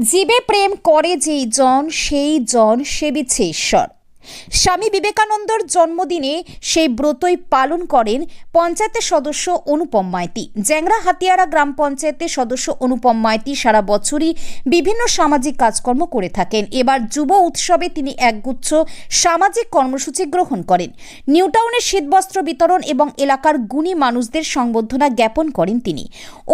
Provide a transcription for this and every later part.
জীবে প্রেম করে যেই জন সেই জন সেবিছে ঈশ্বর। স্বামী বিবেকানন্দর জন্মদিনে সেই ব্রতই পালন করেন পঞ্চায়েতের সদস্য অনুপম মাইতি। জ্যাংরা হাতিয়ারা গ্রাম পঞ্চায়েতের সদস্য অনুপম মাইতি সারা বছরই বিভিন্ন সামাজিক কাজকর্ম করে থাকেন। এবার যুব উৎসবে তিনি একগুচ্ছ সামাজিক কর্মসূচি গ্রহণ করেন। নিউটাউনের শীতবস্ত্র বিতরণ এবং এলাকার গুণী মানুষদের সংবর্ধনা জ্ঞাপন করেন তিনি।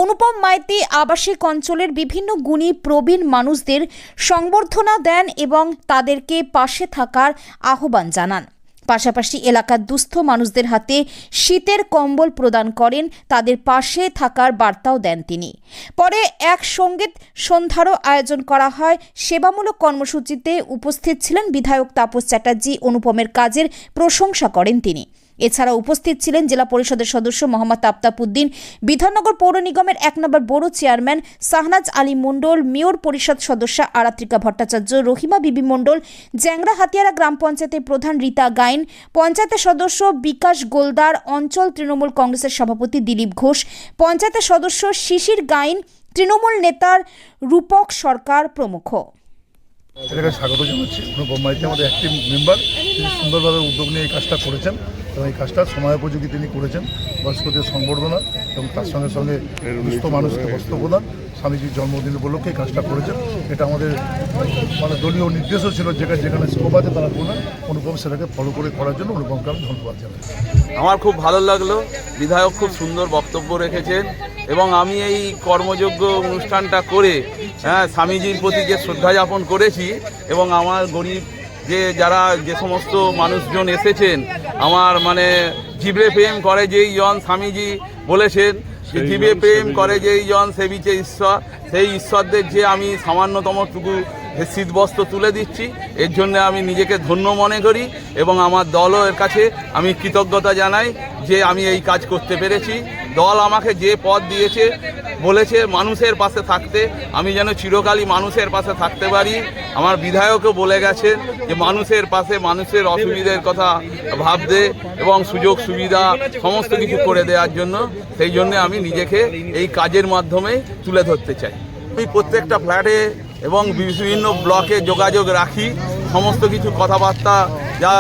অনুপম মাইতি আবাসিক অঞ্চলের বিভিন্ন গুণী প্রবীণ মানুষদের সংবর্ধনা দেন এবং তাদেরকে পাশে থাকার আহ্বান জানান। পাশাপাশি এলাকার দুস্থ মানুষদের হাতে শীতের কম্বল প্রদান করেন, তাদের পাশে থাকার বার্তাও দেন তিনি। পরে এক সংগীত সন্ধ্যারও আয়োজন করা হয়। সেবামূলক কর্মসূচিতে উপস্থিত ছিলেন বিধায়ক তাপস চ্যাটার্জি, অনুপমের কাজের প্রশংসা করেন তিনি। এছাড়া উপস্থিত ছিলেন জেলা পরিষদের সদস্য মোহাম্মদ আফতাবউদ্দিন, বিধাননগর পৌর নিগমের এক নম্বর বড় চেয়ারম্যান শাহনাজ আলী মণ্ডল, মেয়র পরিষদ সদস্য আরাত্রিকা ভট্টাচার্য, রহিমা বিবি মণ্ডল, জ্যাংরা হাতিয়ারা গ্রাম পঞ্চায়েতের প্রধান রীতা গাইন, পঞ্চায়েতের সদস্য বিকাশ গোলদার, অঞ্চল তৃণমূল কংগ্রেসের সভাপতি দিলীপ ঘোষ, পঞ্চায়েতের সদস্য শিশির গাইন, তৃণমূল নেতার রূপক সরকার প্রমুখ। এটাকে স্বাগত জানাচ্ছি। কোনো মাইতি আমাদের একটি মেম্বার তিনি সুন্দরভাবে উদ্যোগ নিয়ে এই কাজটা করেছেন এবং এই কাজটা সময়োপযোগী তিনি করেছেন। বয়স্কদের সংবর্ধনা এবং তার সঙ্গে সঙ্গে দুস্থ মানুষকে বস্ত্র প্রদান স্বামীজির জন্মদিন উপলক্ষে কাজটা করেছেন। এটা আমাদের মানে দলীয় নির্দেশও ছিল যেখানে যেখানে স্কোপ আছে তারা করবেন অনুপম সেটাকে ফলো করে করার জন্য অনুপমকে আমি ধন্যবাদ জানাই। আমার খুব ভালো লাগল। বিধায়ক খুব সুন্দর বক্তব্য রেখেছেন এবং আমি এই কর্মযোগ্য অনুষ্ঠানটা করে হ্যাঁ স্বামীজির প্রতি যে শ্রদ্ধা যাপন করেছি এবং আমার গরিব যে যারা যে সমস্ত মানুষজন এসেছেন, আমার মানে জীবে প্রেম করে যেই জন স্বামীজি বলেছেন জীবে প্রেম করে যেই জন সেবিচে ঈশ্বর সেই ঈশ্বরদের যে আমি সামান্যতম সামান্যতমটুকু শীতবস্ত্র তুলে দিচ্ছি এর জন্য আমি নিজেকে ধন্য মনে করি এবং আমার দলও এর কাছে আমি কৃতজ্ঞতা জানাই যে আমি এই কাজ করতে পেরেছি। দল আমাকে যে পথ দিয়েছে বলেছে মানুষের পাশে থাকতে, আমি যেন চিরকালই মানুষের পাশে থাকতে পারি। আমার বিধায়কও বলে গেছেন যে মানুষের পাশে মানুষের অসুবিধের কথা ভাবতে এবং সুযোগ সুবিধা সমস্ত কিছু করে দেওয়ার জন্য, সেই জন্য আমি নিজেকে এই কাজের মাধ্যমেই তুলে ধরতে চাই। আমি প্রত্যেকটা ফ্ল্যাটে এবং বিভিন্ন ব্লকে যোগাযোগ রাখি। সমস্ত কিছু কথাবার্তা, যা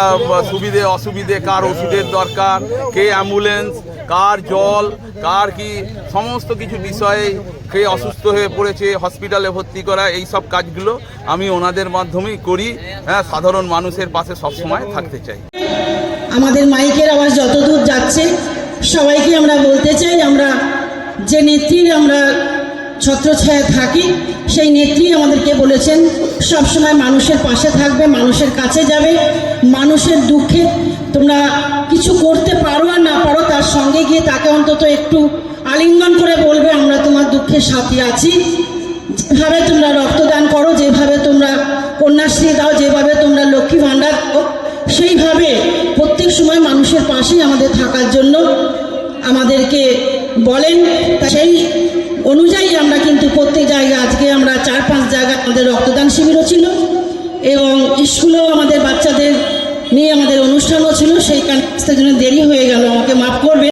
সুবিধে, অসুবিধে, কার ওষুধের দরকার, কে অ্যাম্বুলেন্স কার জল, কার কি সমস্ত কিছু বিষয়ে কে অসুস্থ হয়ে পড়েছে হসপিটালে ভর্তি করা, এই সব কাজগুলো আমি ওনাদের মাধ্যমেই করি। হ্যাঁ সাধারণ মানুষের পাশে সবসময় থাকতে চাই। আমাদের মাইকের আওয়াজ যতদূর যাচ্ছে, সবাইকে আমরা বলতে চাই, আমরা যে নেত্রীর আমরা ছত্রছায়া থাকি, সেই নেত্রী আমাদেরকে বলেছেন সবসময় মানুষের পাশে থাকবে, মানুষের কাছে যাবে, মানুষের দুঃখে তোমরা কিছু করতে পারো সঙ্গে গিয়ে তাকে অন্তত একটু আলিঙ্গন করে বলবে, আমরা তোমার দুঃখের সাথে আছি। যেভাবে তোমরা রক্তদান করো, যেভাবে তোমরা কন্যাশ্রী দাও, যেভাবে তোমরা লক্ষ্মী ভাণ্ডার সেইভাবে প্রত্যেক সময় মানুষের পাশেই আমাদের থাকার জন্য আমাদেরকে বলেন। সেই অনুযায়ী আমরা কিন্তু প্রত্যেক জায়গায়, আজকে আমরা চার পাঁচ জায়গায় আমাদের রক্তদান শিবিরও ছিল এবং স্কুলেও আমাদের বাচ্চাদের নিয়ে আমাদের অনুষ্ঠানও ছিল সেই কারণে জন্য দেরি হয়ে গেল আমাকে মাফ করবে